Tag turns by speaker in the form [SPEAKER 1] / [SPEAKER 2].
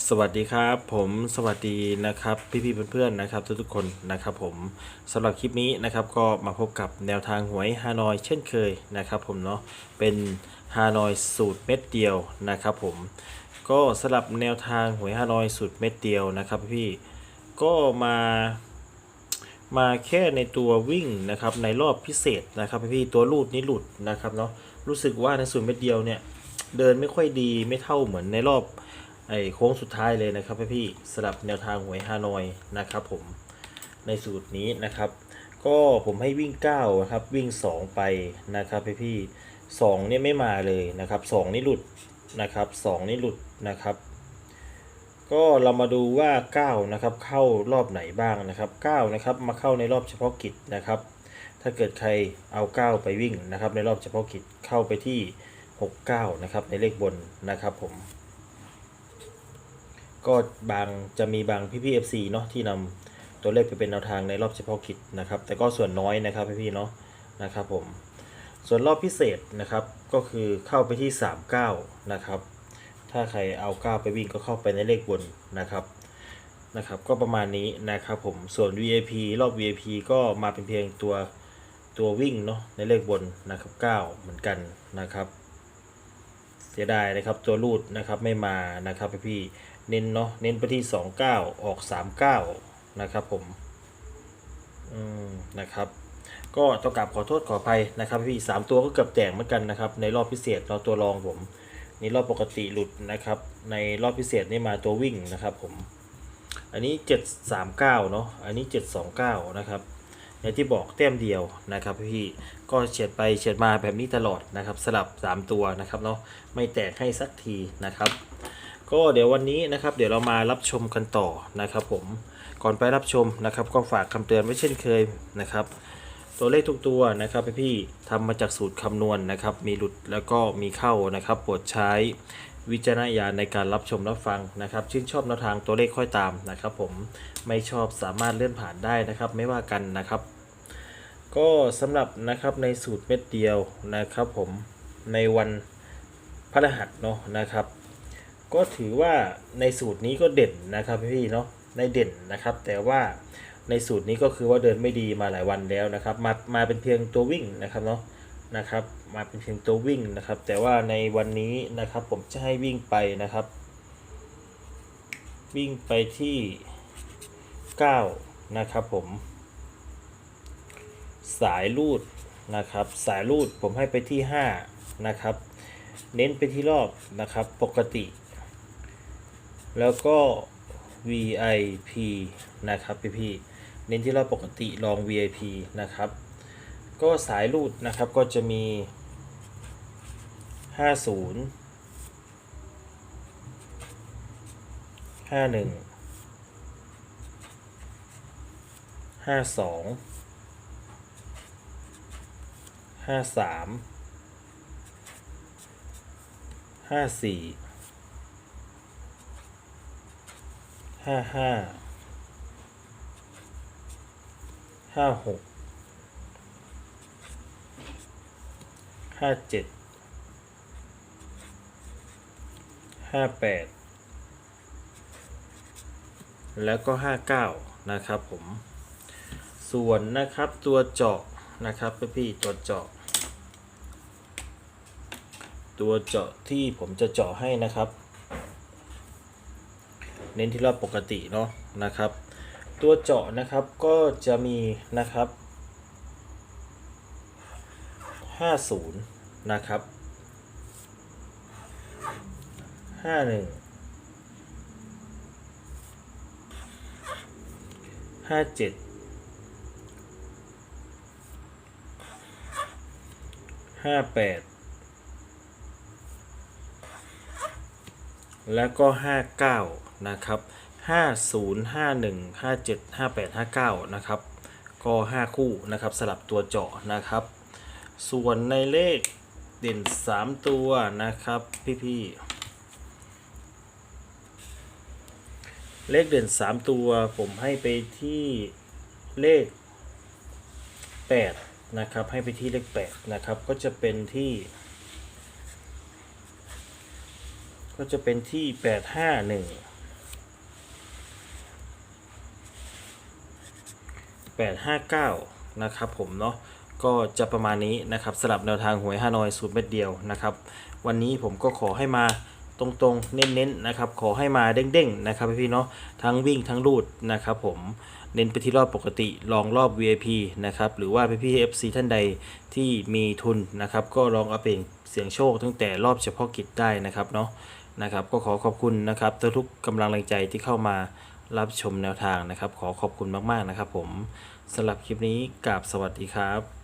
[SPEAKER 1] สวัสดีครับผมสวัสดีนะครับพี่ๆเพื่อนๆนะครับทุกๆคนนะครับผมสำหรับคลิปนี้นะครับก็มาพบกับแนวทางหวยฮานอยเช่นเคยนะครับผมเนาะเป็นฮานอยสูตรเม็ดเดียวนะครับผมก็สำหรับแนวทางหวยฮานอยสูตรเม็ดเดียวนะครับพี่ก็มามาแค่ในตัววิ่งนะครับในรอบพิเศษนะครับพี่ตัวรูดนี่หลุดนะครับเนาะรู้สึกว่าในสูตรเม็ดเดียวเนี่ยเดินไม่ค่อยดีไม่เท่าเหมือนในรอบ ไอโค้งสุดท้ายเลยนะครับพี่ๆสลับแนวทางหวยฮานอยนะครับผมในสูตรนี้นะครับ ก็ผมให้วิ่ง9นะครับวิ่ง 2 ไปนะครับพี่ๆสองเนี่ยไม่มาเลยนะครับ2นี่หลุดนะครับ2นี่หลุดนะครับ ก็เรามาดูว่า9นะครับเข้ารอบไหนบ้างนะครับ9นะครับมาเข้าในรอบเฉพาะกิจนะครับ ถ้าเกิดใครเอา 9 ไปวิ่งนะครับในรอบเฉพาะกิจเข้าไปที่ 69นะครับในเลขบนนะครับผม ก็บางจะมีบางพี่พี่เอฟซีเนาะที่นำตัวเลขไปเป็นแนวทางในรอบเฉพาะกิจนะครับ แต่ก็ส่วนน้อยนะครับพี่พี่ๆเนาะนะครับผมส่วนรอบพิเศษนะครับก็คือเข้าไปที่ 39 นะครับ ถ้าใครเอา 9 ไปวิ่งก็เข้าไปในเลขบนนะครับนะครับ ก็ประมาณนี้นะครับผมส่วน VIP รอบ VIP ก็มาเป็นเพียงตัวตัววิ่งเนาะในเลขบนนะครับ 9 เหมือนกันนะครับ เสียดายนะครับตัวรูดนะครับไม่มานะครับพี่ เน้นเนาะเน้นไปที่ 29 ออก 39 นะครับผมอืมนะครับ ก็ต้องกลับขอโทษขออภัยนะครับพี่สามตัวก็เกือบแตกเหมือนกันนะครับ ในรอบพิเศษเราตัวรองผมนี่รอบปกติหลุดนะครับ ในรอบพิเศษนี่มาตัววิ่งนะครับผมอันนี้ 739เนาะอันนี้ 729 นะครับอย่างที่บอกแต้มเดียวนะครับพี่ก็เฉียดไปเฉียดมาแบบนี้ตลอดนะครับ สลับ 3 ตัวนะครับเนาะไม่แตกให้สักทีนะครับ ก็เดี๋ยววันนี้นะครับเดี๋ยวเรามารับชมกันต่อนะครับผมก่อนไปรับชมนะครับ ก็ฝากคำเตือนไว้เช่นเคยนะครับ ตัวเลขทุกตัวนะครับพี่ๆทำมาจากสูตรคำนวณนะครับ มีหลุดแล้วก็มีเข้านะครับโปรดใช้วิจารณญาณในการรับชมรับฟังนะครับชื่นชอบแนวทางตัวเลขค่อยตามนะครับผมไม่ชอบสามารถเลื่อนผ่านได้นะครับ ไม่ว่ากันนะครับ ก็สำหรับนะครับในสูตรเม็ดเดียวนะครับ ผมในวันพฤหัสเนาะนะครับ ก็ถือว่าในสูตรนี้ก็เด่นนะครับพี่เนาะในเด่นนะครับ แต่ว่าในสูตรนี้ก็คือว่าเดินไม่ดีมาหลายวันแล้วนะครับ มามาเป็นเพียงตัววิ่งนะครับเนาะนะครับ มาเป็นเพียงตัววิ่งนะครับ แต่ว่าในวันนี้นะครับผมจะให้วิ่งไปนะครับ วิ่งไปที่ 9 นะครับผม สายรูดนะครับ สายรูดผมให้ไปที่ 5 นะครับ เน้นไปที่รอบนะครับปกติ แล้วก็ VIP นะครับพี่พี่เน้นที่เรอบปกติลอง VIP นะครับ ก็สายรูดนะครับก็จะมี 50 51 52 53 54 ห้าห้าห้าหกห้าเจ็ดห้าแปดแล้วก็ห้าเก้านะครับผม ส่วนนะครับตัวเจาะนะครับพี่ตัวเจาะ ตัวเจาะที่ผมจะเจาะให้นะครับ เน้นที่รอบปกติเนาะนะครับ ตัวเจาะนะครับก็จะมีนะครับ 50 นะครับ 51 57 58 แล้วก็ 59 นะครับ 50 51 57 58 59 นะครับ ก็ 5 คู่นะครับสลับตัวเจาะนะครับ ส่วนในเลขเด่น 3 ตัวนะครับ พี่ๆเลขเด่น 3 ตัวผมให้ไปที่เลข 8 นะครับ ให้ไปที่เลข 8 นะครับ ก็จะเป็นที่ ก็จะเป็นที่แปดห้าหนึ่งแปดห้าเก้านะครับผมเนาะก็จะประมาณนี้นะครับสลับแนวทางหวยฮานอยสูตรเม็ดเดียวนะครับวันนี้ผมก็ขอให้มาตรงๆ เน้นๆนะครับขอให้มาเด้งๆนะครับพี่เนาะทั้งวิ่งทั้งรูดนะครับผมเน้นไปที่รอบปกติลองรอบ VIP นะครับหรือว่าพี่ๆ FC ท่านใดที่มีทุนนะครับก็ลองเอาเป็นเสียงโชคตั้งแต่รอบเฉพาะกิจได้นะครับเนาะ นะครับ ก็ขอขอบคุณนะครับทุกๆกำลังแรงใจที่เข้ามารับชมแนวทางนะครับ ขอขอบคุณมากๆนะครับผมสำหรับคลิปนี้กราบสวัสดีครับ